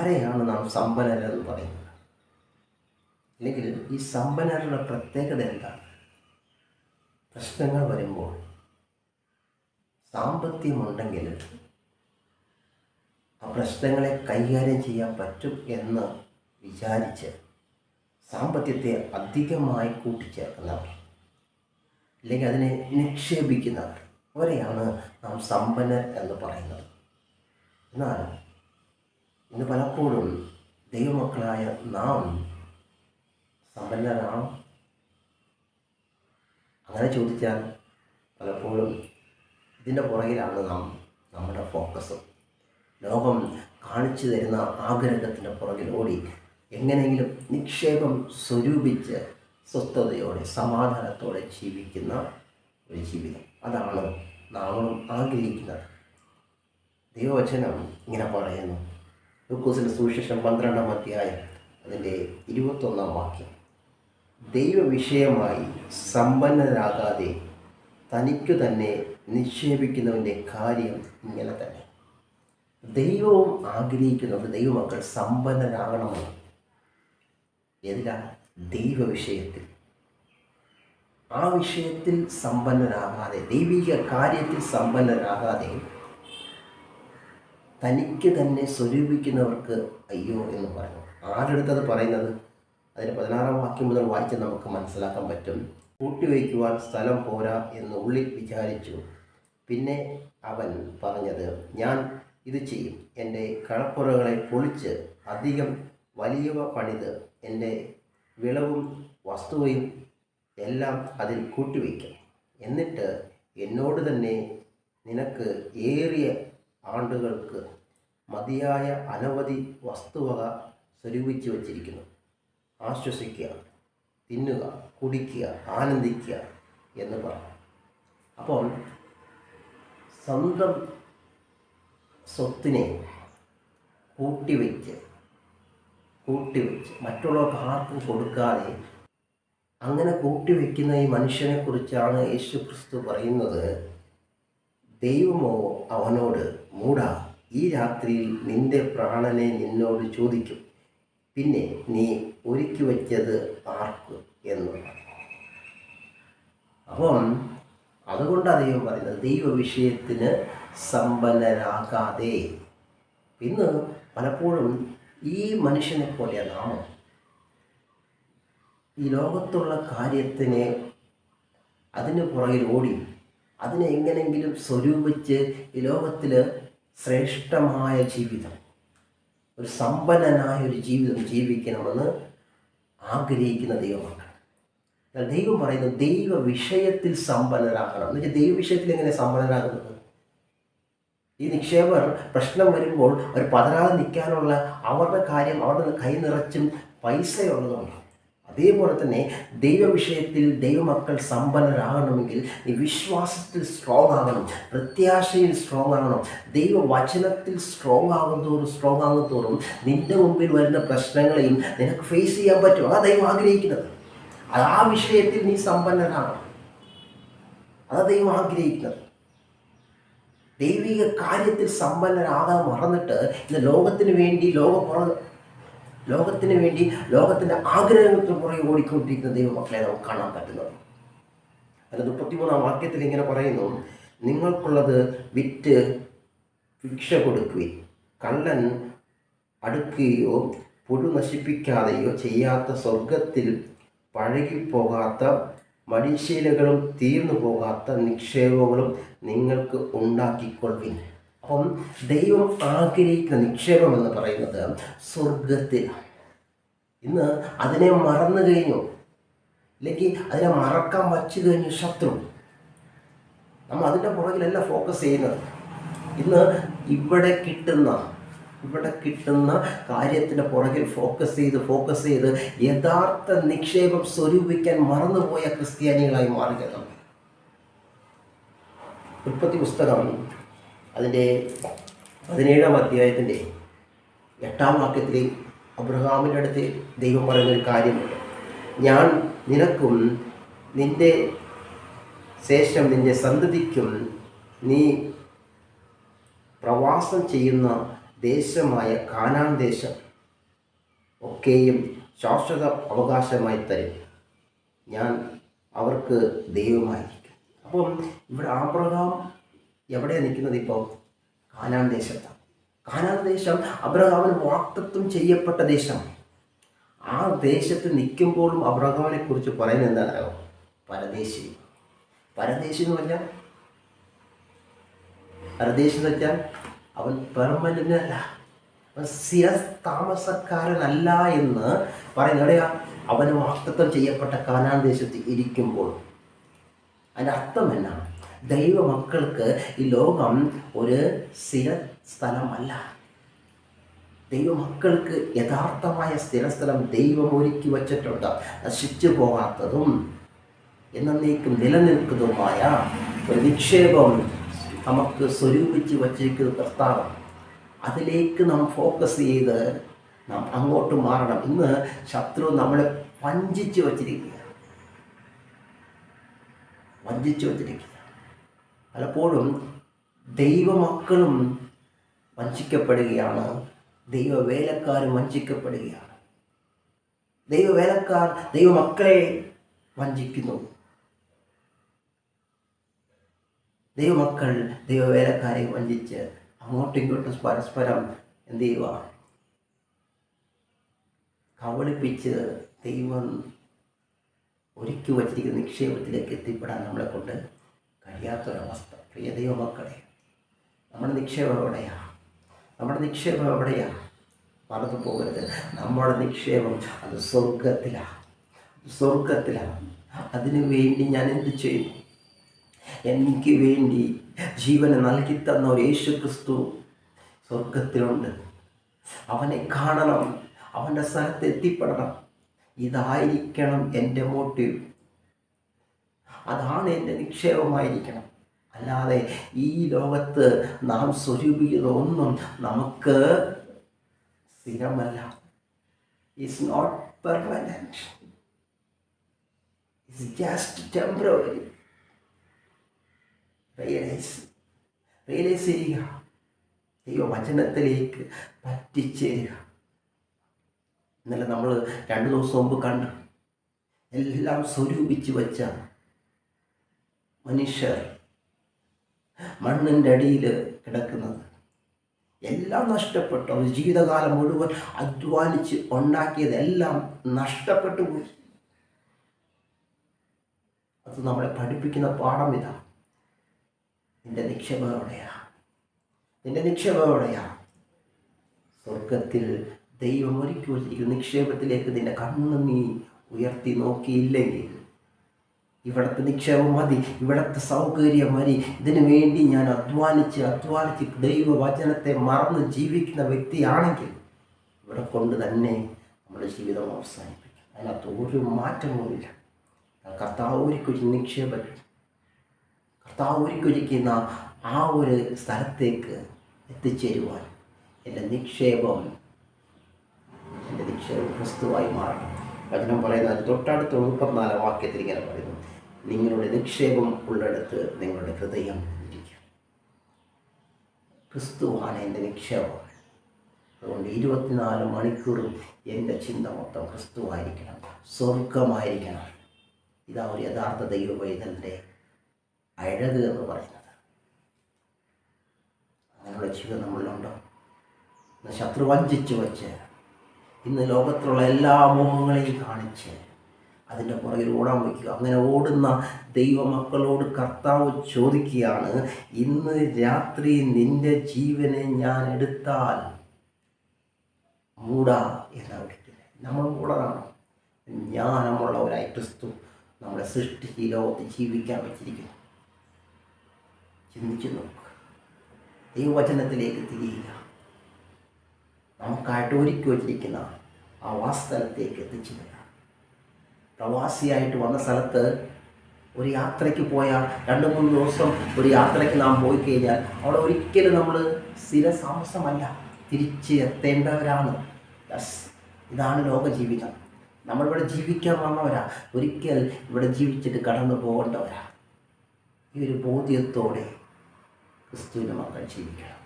ആരെയാണ് നാം സമ്പന്നരെന്ന് പറയുന്നത്? അല്ലെങ്കിൽ ഈ സമ്പന്നരുടെ പ്രത്യേകത എന്താണ്? പ്രശ്നങ്ങൾ വരുമ്പോൾ സാമ്പത്തികമുണ്ടെങ്കിൽ ആ പ്രശ്നങ്ങളെ കൈകാര്യം ചെയ്യാൻ പറ്റും എന്ന് വിചാരിച്ച് സാമ്പത്തികത്തെ അധികമായി കൂട്ടിച്ചേർക്കുന്നവർ അല്ലെങ്കിൽ അതിനെ നിക്ഷേപിക്കുന്നവർ അവരെയാണ് നാം സമ്പന്നർ എന്ന് പറയുന്നത്. എന്നാൽ ഇന്ന് പലപ്പോഴും ദൈവമക്കളായ നാം സമ്പന്നരാണോ? അങ്ങനെ ചോദിച്ചാൽ പലപ്പോഴും ഇതിന്റെ പുറകിലാണ് നാം നമ്മുടെ ഫോക്കസ്. ലോകം കാണിച്ചു തരുന്ന ആഗ്രഹത്തിന്റെ പുറകിലോടി എങ്ങനെയെങ്കിലും നിക്ഷേപം സ്വരൂപിച്ച് സ്വസ്ഥതയോടെ സമാധാനത്തോടെ ജീവിക്കുന്ന ഒരു ജീവിതം. അതാണ് നാമും ആഗ്രഹിക്കുന്നത്. ദൈവവചനം ഇങ്ങനെ പറയുന്നു. ലൂക്കോസിന്റെ സുവിശേഷം പന്ത്രണ്ടാം അധ്യായം അതിന്റെ ഇരുപത്തൊന്നാം വാക്യം. ദൈവവിഷയമായി സമ്പന്നരാകാതെ തനിക്കു തന്നെ നിക്ഷേപിക്കുന്നവന്റെ കാര്യം ഇങ്ങനെ തന്നെ. ദൈവവും ആഗ്രഹിക്കുന്നത് ദൈവമക്കൾ സമ്പന്നരാകണമെന്ന് ഏതിലാണ്? ദൈവവിഷയത്തിൽ. ആ വിഷയത്തിൽ സമ്പന്നരാകാതെ ദൈവിക കാര്യത്തിൽ സമ്പന്നരാകാതെ തനിക്ക് തന്നെ സ്വരൂപിക്കുന്നവർക്ക് അയ്യോ എന്ന് പറഞ്ഞു. ആരെടുത്തത് പറയുന്നത്? അതിന് പതിനാറാം വാക്യം മുതൽ വായിച്ച് നമുക്ക് മനസ്സിലാക്കാൻ പറ്റും. കൂട്ടിവയ്ക്കുവാൻ സ്ഥലം പോരാ എന്ന് ഉള്ളിൽ വിചാരിച്ചു. പിന്നെ അവൻ പറഞ്ഞത് ഞാൻ ഇത് ചെയ്യും. എന്റെ കണപ്പുറകളെ പൊളിച്ച് അധികം വലിയവ പണിത് എന്റെ വിളവും വസ്തുവയും എല്ലാം അതിൽ കൂട്ടിവയ്ക്കും. എന്നിട്ട് എന്നോട് തന്നെ നിനക്ക് ഏറിയ ആണ്ടുകൾക്ക് മതിയായ അനവധി വസ്തുവക സ്വരൂപിച്ചു വച്ചിരിക്കുന്നു. ആശ്വസിക്കുക തിന്നുക കുടിക്കുക ആനന്ദിക്കുക എന്ന് പറഞ്ഞു. അപ്പോൾ സ്വന്തം സ്വത്തിനെ കൂട്ടിവെച്ച് കൂട്ടിവെച്ച് മറ്റുള്ളവർക്ക് ആർക്കും കൊടുക്കാതെ അങ്ങനെ കൂട്ടിവെക്കുന്ന ഈ മനുഷ്യനെക്കുറിച്ചാണ് യേശു ക്രിസ്തു പറയുന്നത്. ദൈവമോ അവനോട് മൂടാ ഈ രാത്രിയിൽ നിന്റെ പ്രാണനെ നിന്നോട് ചോദിക്കും. പിന്നെ നീ ഒരുക്കി വച്ചത് ആർക്ക് എന്ന്. അപ്പം അതുകൊണ്ട് അദ്ദേഹം പറയുന്നത് ദൈവ വിഷയത്തിന് സമ്പന്നരാകാതെ. ഇന്ന് പലപ്പോഴും ഈ മനുഷ്യനെ പോലെ നാം ഈ ലോകത്തുള്ള കാര്യത്തിനെ അതിന് പുറകിൽ ഓടി അതിനെ എങ്ങനെങ്കിലും സ്വരൂപിച്ച് ഈ ലോകത്തിൽ ശ്രേഷ്ഠമായ ജീവിതം ഒരു സമ്പന്നനായ ഒരു ജീവിതം ജീവിക്കണമെന്ന് ആഗ്രഹിക്കുന്ന ദൈവമാണ് ദൈവം പറയുന്നത് ദൈവ വിഷയത്തിൽ സമ്പന്നരാകണം. എന്ന് വെച്ചാൽ ദൈവ വിഷയത്തിൽ എങ്ങനെ സമ്പന്നരാകുന്നത്? ഈ നിക്ഷേപർ പ്രശ്നം വരുമ്പോൾ അവർ പതരാതെ നിൽക്കാനുള്ള അവരുടെ കാര്യം അവരുടെ കൈ നിറച്ചും പൈസയുള്ളതുകൊണ്ട് അതേപോലെ തന്നെ ദൈവവിഷയത്തിൽ ദൈവമക്കൾ സമ്പന്നരാകണമെങ്കിൽ നീ വിശ്വാസത്തിൽ സ്ട്രോങ് ആകണം പ്രത്യാശയിൽ സ്ട്രോങ് ആകണം ദൈവവചനത്തിൽ സ്ട്രോങ് ആകുന്നതോറും സ്ട്രോങ് ആകുന്നതോറും നിന്റെ മുമ്പിൽ വരുന്ന പ്രശ്നങ്ങളെയും നിനക്ക് ഫേസ് ചെയ്യാൻ പറ്റും. അതാണ് ദൈവം ആഗ്രഹിക്കുന്നത്. ആ വിഷയത്തിൽ നീ സമ്പന്നനാകണം അതാണ് ദൈവം ആഗ്രഹിക്കുന്നത്. ദൈവിക കാര്യത്തിൽ സമ്പന്നരാകാൻ മറന്നിട്ട് ഇന്ന് ലോകത്തിന് വേണ്ടി ലോകം ലോകത്തിന് വേണ്ടി ലോകത്തിന്റെ ആഗ്രഹങ്ങൾക്ക് പുറകെ ഓടിക്കൊണ്ടിരിക്കുന്ന ദൈവമക്കളെ നമുക്ക് കാണാൻ പറ്റുന്നത് അതിൽ മുപ്പത്തിമൂന്നാം വാക്യത്തിൽ ഇങ്ങനെ പറയുന്നു നിങ്ങൾക്കുള്ളത് വിറ്റ് ഭിക്ഷ കൊടുക്കുകയും കള്ളൻ അടുക്കുകയോ പുഴു നശിപ്പിക്കാതെയോ ചെയ്യാത്ത സ്വർഗത്തിൽ പഴകിപ്പോകാത്ത മടിശീലകളും തീർന്നു പോകാത്ത നിക്ഷേപങ്ങളും നിങ്ങൾക്ക് ഉണ്ടാക്കിക്കൊള്ളുവിൻ. അപ്പം ദൈവം ആഗ്രഹിക്കുന്ന നിക്ഷേപം എന്ന് പറയുന്നത് സ്വർഗത്തിൽ ഇന്ന് അതിനെ മറന്നു കഴിഞ്ഞു. അല്ലെങ്കിൽ അതിനെ മറക്കാൻ വച്ചു കഴിഞ്ഞു ശത്രു. നമ്മൾ അതിന്റെ പുറകിലല്ല ഫോക്കസ് ചെയ്യുന്നത്. ഇന്ന് ഇവിടെ കിട്ടുന്ന ഇവിടെ കിട്ടുന്ന കാര്യത്തിന്റെ പുറകിൽ ഫോക്കസ് ചെയ്ത് ഫോക്കസ് ചെയ്ത് യഥാർത്ഥ നിക്ഷേപം സ്വരൂപിക്കാൻ മറന്നുപോയ ക്രിസ്ത്യാനികളായി മാറുകയാണ് ഉൽപ്പത്തി പുസ്തകം അതിന്റെ പതിനേഴാം അധ്യായത്തിന്റെ എട്ടാം വാക്യത്തിൽ അബ്രഹാമിന്റെ അടുത്ത് ദൈവം പറയുന്നൊരു കാര്യമുണ്ട്. ഞാൻ നിനക്കും നിന്റെ ശേഷം നിന്റെ സന്തതിക്കും നീ പ്രവാസം ചെയ്യുന്ന ദേശമായ കാനാൻ ദേശം ഒക്കെയും ശാശ്വത അവകാശമായി തരും. ഞാൻ അവർക്ക് ദൈവമായിരിക്കും. അപ്പം ഇവിടെ ആബ്രഹാം എവിടെയാണ് നിൽക്കുന്നത് ഇപ്പോൾ കാനാൻ ദേശത്താണ് കാനാൻ ദേശം അബ്രഹാമിന് വാക്തത്വം ചെയ്യപ്പെട്ട ദേശമാണ്. ആ ദേശത്ത് നിൽക്കുമ്പോഴും അബ്രഹാമിനെ കുറിച്ച് പറയുന്നത് എന്താണോ? പരദേശി. പരദേശി എന്ന് പറഞ്ഞാൽ? പരദേശി എന്ന് വെച്ചാൽ അവൻ പെർമനന്റല്ല അവൻ സ്ഥിര താമസക്കാരനല്ല എന്ന് പറയുന്നത് എവിടെയാ? അവന് വാക്തത്വം ചെയ്യപ്പെട്ട കാനാൻ ദേശത്ത് ഇരിക്കുമ്പോൾ. അതിന്റെ അർത്ഥം എന്നാണ് ദൈവമക്കൾക്ക് ഈ ലോകം ഒരു സ്ഥിര സ്ഥലമല്ല. ദൈവമക്കൾക്ക് യഥാർത്ഥമായ സ്ഥിരസ്ഥലം ദൈവം ഒരുക്കി വച്ചിട്ടുണ്ട്. നശിച്ചു പോകാത്തതും എന്നേക്കും നിലനിൽക്കുന്നതുമായ ഒരു നിക്ഷേപം നമുക്ക് സ്വരൂപിച്ച് വച്ചിരിക്കുന്ന കർത്താവ്. അതിലേക്ക് നാം ഫോക്കസ് ചെയ്ത് നാം അങ്ങോട്ട് മാറണം. ഇന്ന് ശത്രു നമ്മളെ വഞ്ചിച്ച് വച്ചിരിക്കുക വഞ്ചിച്ച് വച്ചിരിക്കുക പലപ്പോഴും ദൈവമക്കളും വഞ്ചിക്കപ്പെടുകയാണ്. ദൈവവേലക്കാരും വഞ്ചിക്കപ്പെടുകയാണ്. ദൈവവേലക്കാർ ദൈവമക്കളെ വഞ്ചിക്കുന്നു. ദൈവമക്കൾ ദൈവവേലക്കാരെ വഞ്ചിച്ച് അങ്ങോട്ടും ഇങ്ങോട്ടും പരസ്പരം എന്ത് ചെയ്യുക കവളിപ്പിച്ച് ദൈവം ഒരുക്കി വച്ചിരിക്കുന്ന നിക്ഷേപത്തിലേക്ക് എത്തിപ്പെടാൻ നമ്മളെ കൊണ്ട് കഴിയാത്തൊരവസ്ഥ. പ്രിയ ദൈവമക്കളെ നമ്മുടെ നിക്ഷേപം എവിടെയാണ് നമ്മുടെ നിക്ഷേപം എവിടെയാണ് മറന്നു പോകരുത്. നമ്മുടെ നിക്ഷേപം അത് സ്വർഗത്തിലാണ് സ്വർഗത്തിലാണ് അതിനു വേണ്ടി ഞാൻ എന്ത് ചെയ്യുന്നു എനിക്ക് വേണ്ടി ജീവനെ നൽകി തന്ന ഒരു യേശു ക്രിസ്തു സ്വർഗത്തിലുണ്ട് അവനെ കാണണം. അവന്റെ സ്ഥലത്ത് എത്തിപ്പെടണം. ഇതായിരിക്കണം എന്റെ മോട്ടീവ് അതാണ് എന്റെ നിക്ഷേപമായിരിക്കണം. അല്ലാതെ ഈ ലോകത്ത് നാം സ്വരൂപിക്കുന്ന ഒന്നും നമുക്ക് സ്ഥിരമല്ല. Is not permanent is just temporary realise realise ചെയ്യുക. ദൈവവചനത്തിലേക്ക് പറ്റിച്ചേരുക. ഇന്നലെ നമ്മൾ രണ്ട് ദിവസം മുമ്പ് കണ്ടു. എല്ലാം സ്വരൂപിച്ച് വെച്ച മനുഷ്യർ മണ്ണിന്റെ അടിയിൽ കിടക്കുന്നത്. എല്ലാം നഷ്ടപ്പെട്ടു. അവർ ജീവിതകാലം മുഴുവൻ അധ്വാനിച്ച് ഉണ്ടാക്കിയതെല്ലാം നഷ്ടപ്പെട്ടു പോയി. അത് നമ്മളെ പഠിപ്പിക്കുന്ന പാഠം ഇതാ. നിന്റെ നിക്ഷേപയോടെയാ നിന്റെ നിക്ഷേപയോടെയാ സ്വർഗത്തിൽ ദൈവം ഒരുക്കി വച്ചിരിക്കുന്ന. നിക്ഷേപത്തിലേക്ക് നിന്റെ കണ്ണ് നീ ഉയർത്തി നോക്കിയില്ലെങ്കിൽ ഇവിടുത്തെ നിക്ഷേപം മതി ഇവിടുത്തെ സൗകര്യം മതി. ഇതിനു വേണ്ടി ഞാൻ അധ്വാനിച്ച് അധ്വാനിച്ച് ദൈവവചനത്തെ മറന്ന് ജീവിക്കുന്ന വ്യക്തിയാണെങ്കിൽ ഇവിടെ കൊണ്ട് തന്നെ നമ്മുടെ ജീവിതം അവസാനിപ്പിക്കും. അതിനകത്ത് ഒരു മാറ്റവുമില്ല കർത്താവ് ഒരുക്കൊരു നിക്ഷേപം കർത്താവ് ഒരുക്കൊരുക്കുന്ന ആ ഒരു സ്ഥലത്തേക്ക് എത്തിച്ചേരുവാൻ എന്റെ നിക്ഷേപം എന്റെ നിക്ഷേപം ക്രിസ്തുവായി മാറണം. വചനം പറയുന്നത് തൊട്ടടുത്ത് മുപ്പത്തിനാല് വാക്യത്തിൽ ഇങ്ങനെ പറയുന്നു. നിങ്ങളുടെ നിക്ഷേപം ഉള്ളിടത്ത് നിങ്ങളുടെ ഹൃദയം ഇരിക്കും. ക്രിസ്തുവാണ് എന്റെ നിക്ഷേപം. അതുകൊണ്ട് ഇരുപത്തിനാല് മണിക്കൂറും എന്റെ ചിന്ത മൊത്തം ക്രിസ്തുവായിരിക്കണം. സ്വർഗമായിരിക്കണം ഇതാ ഒരു യഥാർത്ഥ ദൈവവൈതലിന്റെ അഴക് എന്ന് പറയുന്നത്. അങ്ങനെയുള്ള ജീവിതം നമ്മളിലുണ്ടോ? ശത്രു വഞ്ചിച്ചു വച്ച് ഇന്ന് ലോകത്തിലുള്ള എല്ലാ മോഹങ്ങളെയും കാണിച്ച് അതിന്റെ പുറകിൽ ഓടാൻ വയ്ക്കുക. അങ്ങനെ ഓടുന്ന ദൈവമക്കളോട് കർത്താവ് ചോദിക്കുകയാണ് ഇന്ന് രാത്രി നിന്റെ ജീവനെ ഞാൻ എടുത്താൽ മൂട എന്നാണ് വിളിക്കുന്നത്? നമ്മൾ മൂടനാണ് ജ്ഞാനമുള്ളവരായി ക്രിസ്തു നമ്മളെ സൃഷ്ടിച്ച് ലോകത്ത് ജീവിക്കാൻ വെച്ചിരിക്കുന്നു. ചിന്തിച്ചു നോക്കുക ദൈവവചനത്തിലേക്ക് തിരിയുക. നമുക്കായിട്ട് ഒരുക്കി വച്ചിരിക്കുന്ന ആ വാസ്തലത്തേക്ക് എത്തിച്ചേരുക പ്രവാസിയായിട്ട് വന്ന സ്ഥലത്ത് ഒരു യാത്രയ്ക്ക് പോയാൽ രണ്ട് മൂന്ന് ദിവസം ഒരു യാത്രയ്ക്ക് നാം പോയി കഴിഞ്ഞാൽ അവിടെ ഒരിക്കലും നമ്മൾ സ്ഥിരതാമസമല്ല തിരിച്ച് എത്തേണ്ടവരാണ്. യെസ് ഇതാണ് ലോകജീവിതം നമ്മളിവിടെ ജീവിക്കാൻ വന്നവരാ. ഒരിക്കൽ ഇവിടെ ജീവിച്ചിട്ട് കടന്നു പോകേണ്ടവരാ. ഈ ഒരു ബോധ്യത്തോടെ ക്രിസ്തുവിന്റെ മക്കൾ ജീവിക്കണം.